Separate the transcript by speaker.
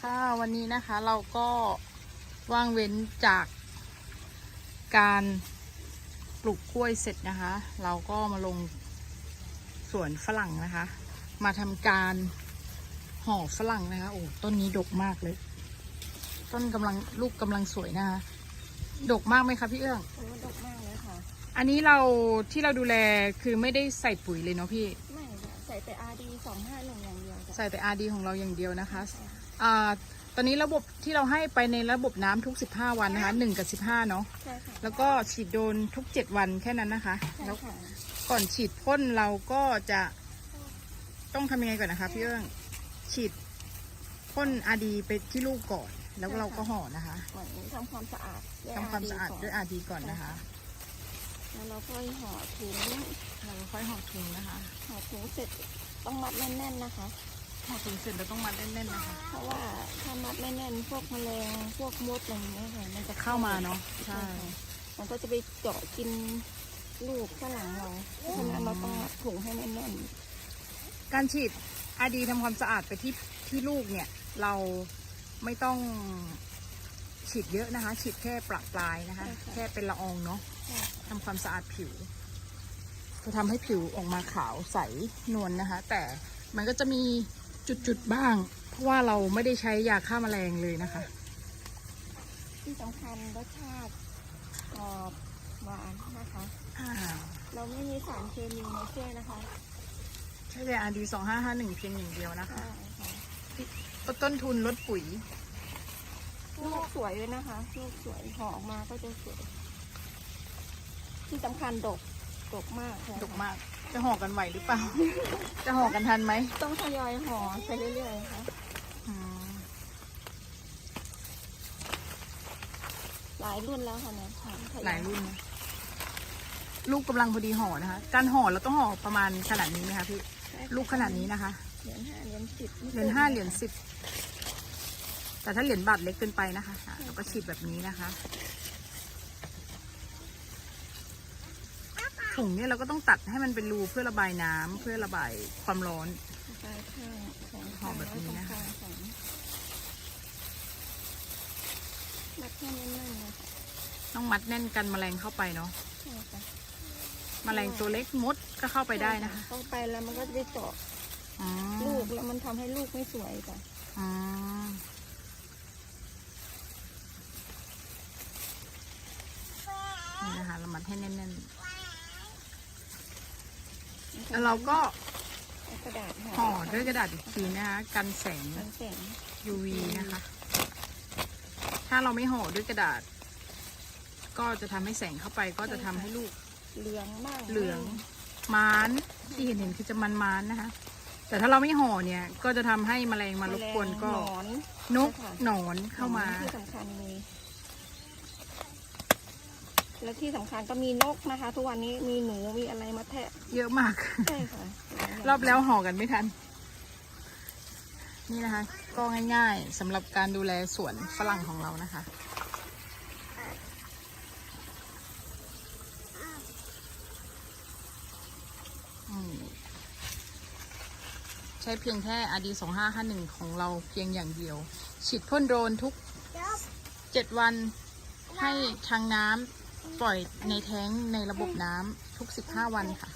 Speaker 1: ค่ะวันนี้นะคะเราก็ว่างเว้นจากการปลูกกล้วยเสร็จนะคะ เราก็มาลงสวนฝรั่งนะคะ มาทำการห่อฝรั่งนะคะโอ้ต้นนี้ดกมากเลย ต้นกำลังลูกกำลังสวยนะคะ ดกมากไหมคะพี่เอื้อง
Speaker 2: โอ้ดกมากเลยค่ะ
Speaker 1: อันนี้เราที่เราดูแลคือไม่ได้ใส่ปุ๋ยเลยเนาะพี่
Speaker 2: ไม่ค่ะใส่แต่ RD สองห้าหนึ่ง
Speaker 1: ใส่แต่อาดีของเราอย่างเดียวนะคะ
Speaker 2: ใช่ค่ะ
Speaker 1: อ่าตอนนี้ระบบที่เราให้ไปในระบบน้ำทุก 15 วันนะคะ1กับ 15 เนาะ
Speaker 2: ใช่ค่ะ
Speaker 1: แล้วก็ฉีดโดนทุก 7 วันแค่นั้นนะคะ
Speaker 2: ใช่
Speaker 1: แล้ว
Speaker 2: ค่ะ
Speaker 1: ก่อนฉีดพ่นเราก็จะต้องทำยังไงก่อนนะคะพี่เอื้องฉีดพ่นอาดีไปที่ลูกก่อน แล้วเราก็ห่อนะคะ
Speaker 2: เหมือนทำความสะอาดด้วย
Speaker 1: ทำความ
Speaker 2: RD
Speaker 1: สะอาด
Speaker 2: ก่น
Speaker 1: ด้วยอาดีก่อนนะคะ
Speaker 2: แล้วเราก็ห่อถุง
Speaker 1: เราค่อยห่อถุงนะคะ
Speaker 2: ห่อถุงเสร็จต้องมัดแน่นๆนะคะ
Speaker 1: ห่อถุงเสร็จเราต้องมัดแน่นๆนะคะ
Speaker 2: เพราะว่าถ้ามัดไม่แน่นพวกแมลงพวกมดอะไรอย่างเงี้ยค่ะมันจะ
Speaker 1: เข้ามาเนาะ
Speaker 2: ใช่
Speaker 1: ใช่
Speaker 2: ค่ะมันก็จะไปเจาะกินลูกฝรั่งเราเพราะฉะนั้นเราต้องมัดถุงให้แน่น
Speaker 1: การฉีดอาดีทำความสะอาดไปที่ที่ลูกเนี่ย เราไม่ต้องฉีดเยอะนะคะ ฉีดแค่ประปลายนะคะ แค่เป็นละอองเนาะ
Speaker 2: ๆใช่
Speaker 1: ทำความสะอาดผิว จะทำให้ผิวออกมาขาวใสนวลนะคะ แต่มันก็จะมี จุดๆบ้าง เพราะว่าเราไม่ได้ใช้ยาฆ่าแมลงเลยนะคะ
Speaker 2: ที่สำคัญรสชาติกรอบหวานนะคะ
Speaker 1: อ่า
Speaker 2: เราไม่มีสารเคมีในช่วยนะคะ
Speaker 1: ใช่เลยอาดีสองห้าห้าหนึ่งเพียงอย่างเดียวนะคะ
Speaker 2: ใช่ค่ะ
Speaker 1: ลดต้นทุนลดปุ๋ย
Speaker 2: ลูกสวยเลยนะคะ ลูกสวยห่อออกมาก็จะสวย ที่สำคัญดก ดกมากค่ะ
Speaker 1: ดกมาก จะห่อกันไหวหรือเปล่า จะห่อกันทันไหม
Speaker 2: ต้องทยอยห่อไปเรื่อยๆค่ะ
Speaker 1: อืม
Speaker 2: หลายรุ่นแล้วค่ะเนี่ยค่ะทอ
Speaker 1: หลายรุ่นนะลูกกำลังพอดีห่อนะคะ การห่อเราต้องห่อประมาณขนาดนี้ไหมคะพี่
Speaker 2: ใช่ค่ะ
Speaker 1: ลูกขนาดนี้นะคะ
Speaker 2: เหรียญห้าเหรียญสิบ
Speaker 1: เหรียญห้าเหรียญสิบแต่ถ้าเหรียญบาทเล็กเกินไปนะคะอะเราก็ฉีดแบบนี้นะคะ ถุงเนี่ยเราก็ต้องตัดให้มันเป็นรูเพื่อระบายน้ำเพื่อระบายความร้อน
Speaker 2: ปลายข้างสอง
Speaker 1: ห่อแบบนี้นะคะ
Speaker 2: ข้างสองมัดแค่แน่นๆเลยค่ะ
Speaker 1: ต้องมัดแน่นกันแมลงเข้าไปเนาะ
Speaker 2: ใช่ค่ะ
Speaker 1: แมลงตัวเล็กมดก็เข้าไปได้นะคะ
Speaker 2: เข้าไปแล้วมันก็จะไปเจาะ
Speaker 1: อ๋อ
Speaker 2: ลูกแล้วมันทำให้ลูกไม่สวยจ้ะ
Speaker 1: อ๋อนี่นะคะเรามัดให้แน่นๆ แล้วเราก็
Speaker 2: เอากระดาษ
Speaker 1: ห่อด้วยกระดาษอีกทีนะคะ กันแสง
Speaker 2: กันแสง
Speaker 1: UV นะคะ ถ้าเราไม่ห่อด้วยกระดาษ ก็จะทำให้แสงเข้าไปก็จะทำให้ลูก
Speaker 2: เหลืองบ้าง
Speaker 1: เหลืองม้านที่เห็นเห็นคือจะมันม้านนะคะ แต่ถ้าเราไม่ห่อเนี่ย ก็จะทำให้แมลงมารบกวนก็
Speaker 2: แมลงหนอน
Speaker 1: นก
Speaker 2: ใช่ค่ะ
Speaker 1: หนอนเข้ามา
Speaker 2: ที่สำคัญเลย และที่สำคัญก็มีนกนะคะ ทุกวันนี้มีหนูมีอะไรมาแทะ
Speaker 1: เยอะมาก
Speaker 2: ใช่ค่ะ
Speaker 1: รอบแล้วห่อกันไม่ทัน นี่นะคะ ก็ง่ายๆสำหรับการดูแลสวนฝรั่งของเรานะคะอืมใช้เพียงแค่ RD 2 5 5 1 ของเราเพียงอย่างเดียว ฉีดพ่นโดรนทุก 7 วันให้ทางน้ำ ปล่อยในแท้งในระบบน้ำทุก 15 วันค่ะ